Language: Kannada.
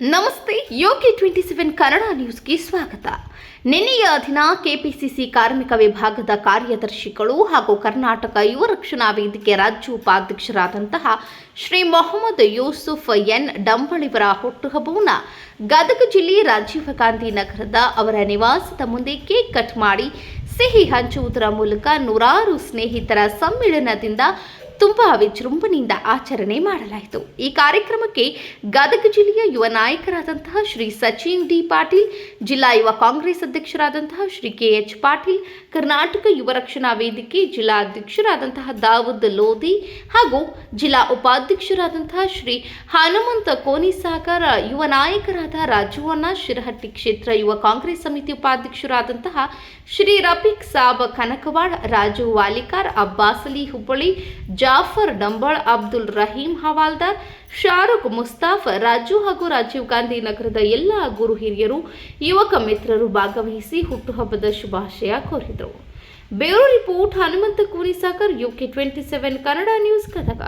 ನಮಸ್ತೆ ಯೋಗಿ ಟ್ವೆಂಟಿ ಸೆವೆನ್ ಕನ್ನಡ ನ್ಯೂಸ್ಗೆ ಸ್ವಾಗತ. ನಿನ್ನೆಯ ದಿನ ಕೆಪಿಸಿಸಿ ಕಾರ್ಮಿಕ ವಿಭಾಗದ ಕಾರ್ಯದರ್ಶಿಗಳು ಹಾಗೂ ಕರ್ನಾಟಕ ಯುವ ರಕ್ಷಣಾ ವೇದಿಕೆ ರಾಜ್ಯ ಉಪಾಧ್ಯಕ್ಷರಾದಂತಹ ಶ್ರೀ ಮೊಹಮ್ಮದ್ ಯೂಸುಫ್ ಎನ್. ಡಂಬಳಿವರ ಹುಟ್ಟುಹಬ್ಬವನ್ನು ಗದಗ ಜಿಲ್ಲೆ ರಾಜೀವ ಗಾಂಧಿ ನಗರದ ಅವರ ನಿವಾಸದ ಮುಂದೆ ಕೇಕ್ ಕಟ್ ಮಾಡಿ ಸಿಹಿ ಹಂಚುವುದರ ಮೂಲಕ ನೂರಾರು ಸ್ನೇಹಿತರ ಸಮ್ಮಿಳನದಿಂದ ತುಂಬಾ ವಿಜೃಂಭಣೆಯಿಂದ ಆಚರಣೆ ಮಾಡಲಾಯಿತು. ಈ ಕಾರ್ಯಕ್ರಮಕ್ಕೆ ಗದಗ ಜಿಲ್ಲೆಯ ಯುವ ನಾಯಕರಾದಂತಹ ಶ್ರೀ ಸಚಿನ್ ಡಿ ಪಾಟೀಲ್, ಜಿಲ್ಲಾ ಯುವ ಕಾಂಗ್ರೆಸ್ ಅಧ್ಯಕ್ಷರಾದಂತಹ ಶ್ರೀ ಕೆ ಎಚ್ ಪಾಟೀಲ್, ಕರ್ನಾಟಕ ಯುವ ರಕ್ಷಣಾ ವೇದಿಕೆ ಜಿಲ್ಲಾ ಅಧ್ಯಕ್ಷರಾದಂತಹ ದಾವೂದ್ ಲೋಧಿ ಹಾಗೂ ಜಿಲ್ಲಾ ಉಪಾಧ್ಯಕ್ಷರಾದಂತಹ ಶ್ರೀ ಹನುಮಂತ ಕೋನಿಸಾಗರ ಯುವ ನಾಯಕರಾದ ರಾಜುವಣ್ಣ ಶಿರಹಟ್ಟಿ ಕ್ಷೇತ್ರ ಯುವ ಕಾಂಗ್ರೆಸ್ ಸಮಿತಿ ಉಪಾಧ್ಯಕ್ಷರಾದಂತಹ ಶ್ರೀ ರಫೀಕ್ ಸಾಬ್ ಕನಕವಾಡ್, ರಾಜು ವಾಲಿಕಾರ್ ಅಬ್ಬಾಸಲಿ ಹುಬ್ಬಳ್ಳಿ ಹುಬ್ಬಳ್ಳಿ ಜಾಫರ್, ಡಂಬಾಳ್, ಅಬ್ದುಲ್ ರಹೀಂ ಹವಾಲ್ದಾರ್, ಶಾರುಖ್ ಮುಸ್ತಾಫ್, ರಾಜು ಹಾಗೂ ರಾಜೀವ್ ಗಾಂಧಿ ನಗರದ ಎಲ್ಲ ಗುರು ಹಿರಿಯರು, ಯುವಕ ಮಿತ್ರರು ಭಾಗವಹಿಸಿ ಹುಟ್ಟುಹಬ್ಬದ ಶುಭಾಶಯ ಕೋರಿದರು. ಬೇರು report Hanumantha Koorisagar UK twenty seven, Kannada news Gadag